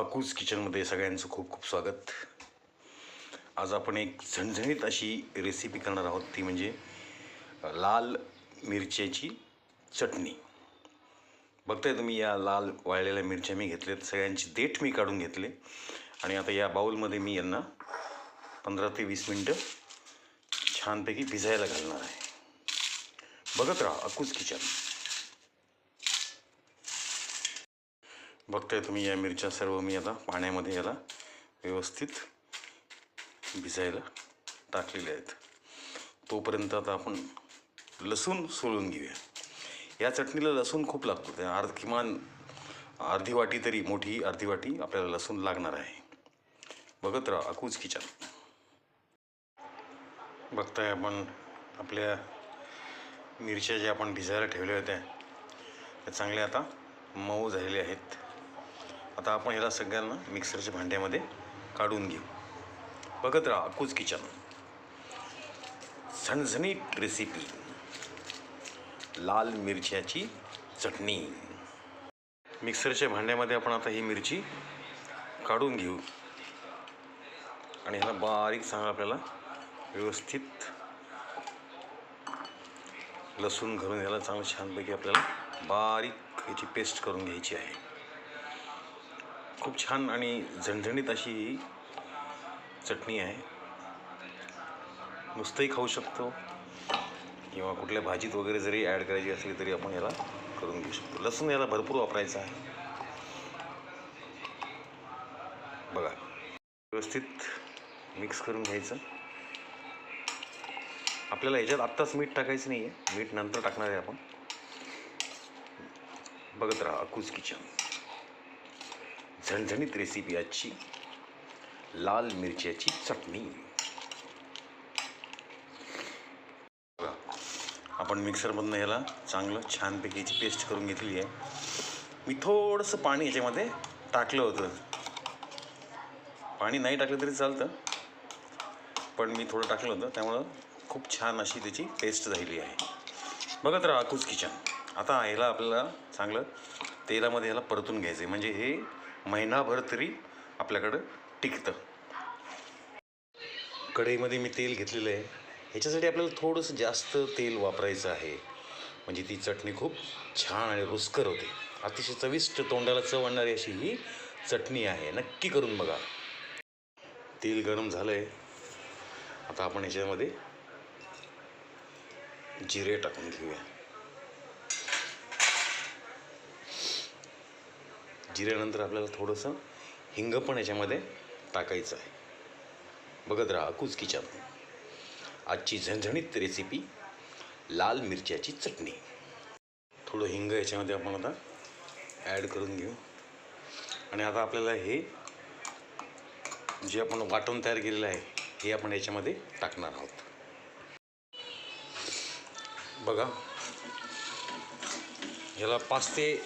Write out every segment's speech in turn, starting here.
अकूज किचनमध्ये सगळ्यांचं खूप खूप स्वागत. आज आपण एक झणझणीत अशी रेसिपी करणार आहोत ती म्हणजे लाल मिरच्याची चटणी. बघताय तुम्ही या लाल वाळलेल्या मिरच्या मी घेतल्यात सगळ्यांची देठ मी काढून घेतले. आणि आता या बाऊलमध्ये मी यांना पंधरा ते वीस मिनटं छानपैकी भिजायला घालणार आहे. बघत राहा अकूज किचन. बघताय तुम्ही या मिरच्या सर्व मी आता पाण्यामध्ये याला व्यवस्थित भिजायला टाकलेल्या आहेत. तोपर्यंत आता आपण लसूण सोलून घेऊया. या चटणीला लसूण खूप लागतो. त्या अर्ध किमान अर्धी वाटी तरी मोठी अर्धी वाटी आपल्याला लसूण लागणार आहे. बघत राहा अकूज किचन. बघताय आपण आपल्या मिरच्या ज्या आपण भिजायला ठेवल्या होत्या त्या चांगल्या आता मऊ झालेल्या आहेत. आता आपण ह्याला सगळ्यांना मिक्सरच्या भांड्यामध्ये काढून घेऊ. बघत राहा अकूज किचन. झणझणीत रेसिपी लाल मिरच्याची चटणी. मिक्सरच्या भांड्यामध्ये आपण आता ही मिरची काढून घेऊ. आणि ह्याला बारीक चांगला आपल्याला व्यवस्थित. लसूण घालून ह्याला चांगलं छानपैकी आपल्याला बारीक ह्याची पेस्ट करून घ्यायची आहे. खूप छान आणि झणझणीत अशी ही चटणी आहे. नुसतंही खाऊ शकतो. किंवा कुठल्या भाजीत वगैरे जरी ॲड करायची असली तरी आपण याला करून घेऊ शकतो. लसूण याला भरपूर वापरायचं आहे. बघा व्यवस्थित मिक्स करून घ्यायचं. आपल्याला ह्याच्यात आत्ताच मीठ टाकायचं नाही आहे मीठ नंतर टाकणार आहे आपण. बघत राहा अकूज किचन. झणझणीत रेसिपी आजची लाल मिरच्याची चटणी. आपण मिक्सरमधनं ह्याला चांगलं छानपैकी याची पेस्ट करून घेतली आहे. मी थोडंसं पाणी याच्यामध्ये टाकलं होतं. पाणी नाही टाकलं तरी चालतं. पण मी थोडं टाकलं होतं त्यामुळं खूप छान अशी त्याची पेस्ट झालेली आहे. बघत राहा अकूज किचन. आता ह्याला आपल्याला चांगलं तेलामध्ये ह्याला परतून घ्यायचं आहे म्हणजे हे महिनाभर तरी आपल्याकडं टिकतं. कढईमध्ये मी तेल घेतलेलं आहे. ह्याच्यासाठी आपल्याला थोडंसं जास्त तेल वापरायचं आहे. म्हणजे ती चटणी खूप छान आणि रुचकर होते. अतिशय चविष्ट तोंडाला चव आणणारी अशी ही चटणी आहे. नक्की करून बघा. तेल गरम झालं आहे आता आपण ह्याच्यामध्ये जिरे टाकून घेऊया. जिऱ्यानंतर आपल्याला थोडंसं हिंग पण याच्यामध्ये टाकायचं आहे. बघत राहा कुचकीच्या किचन आजची झणझणीत रेसिपी लाल मिरच्याची चटणी. थोडं हिंग याच्यामध्ये आपण आता ॲड करून घेऊ. आणि आता आपल्याला हे जे आपण वाटण तयार केलेलं आहे हे आपण याच्यामध्ये टाकणार आहोत. बघा. ह्याला पाच ते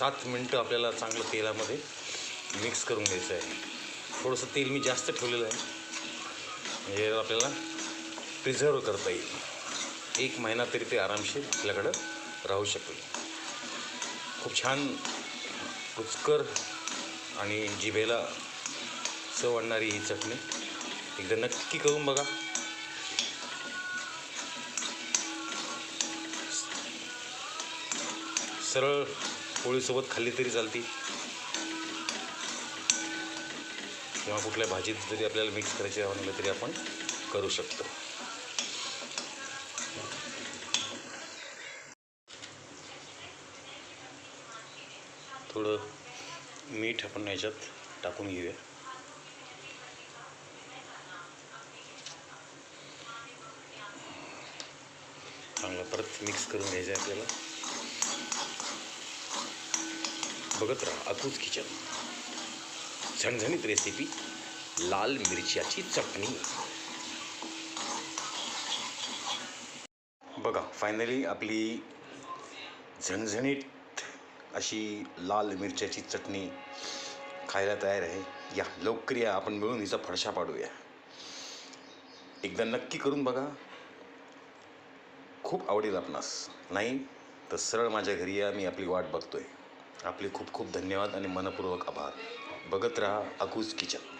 सात मिनटं आपल्याला चांगलं तेलामध्ये मिक्स करून घ्यायचं आहे. थोडंसं तेल मी जास्त ठेवलेलं आहे. म्हणजे आपल्याला प्रिझर्व करता येईल. एक महिना तरी ते आरामशीर आपल्याकडं राहू शकेल. खूप छान रुचकर आणि जिभेला चव आणणारी ही चटणी. एकदा नक्की करून बघा. सरळ पोळीसोबत खाल्ली तरी चालती. किंवा कुठल्या भाजीत जरी आपल्याला मिक्स करायचे म्हणलं तरी आपण करू शकतो. थोडं मीठ आपण याच्यात टाकून घेऊया. चांगलं परत मिक्स करून घ्यायचं आहे आपल्याला. बघत राहा अकूज किचन. झणझणीत रेसिपी लाल मिरच्याची चटणी. बघा फायनली आपली झणझणीत अशी लाल मिरच्याची चटणी खायला तयार आहे. या लवकर या आपण मिळून हिचा फडशा पाडूया. एकदा नक्की करून बघा. खूप आवडेल आपणास. नाही? तर सरळ माझ्या घरी या मी आपली वाट बघतोय. आपले खूप खूप धन्यवाद आणि मनपूर्वक आभार. बघत राहा अकूज किचन.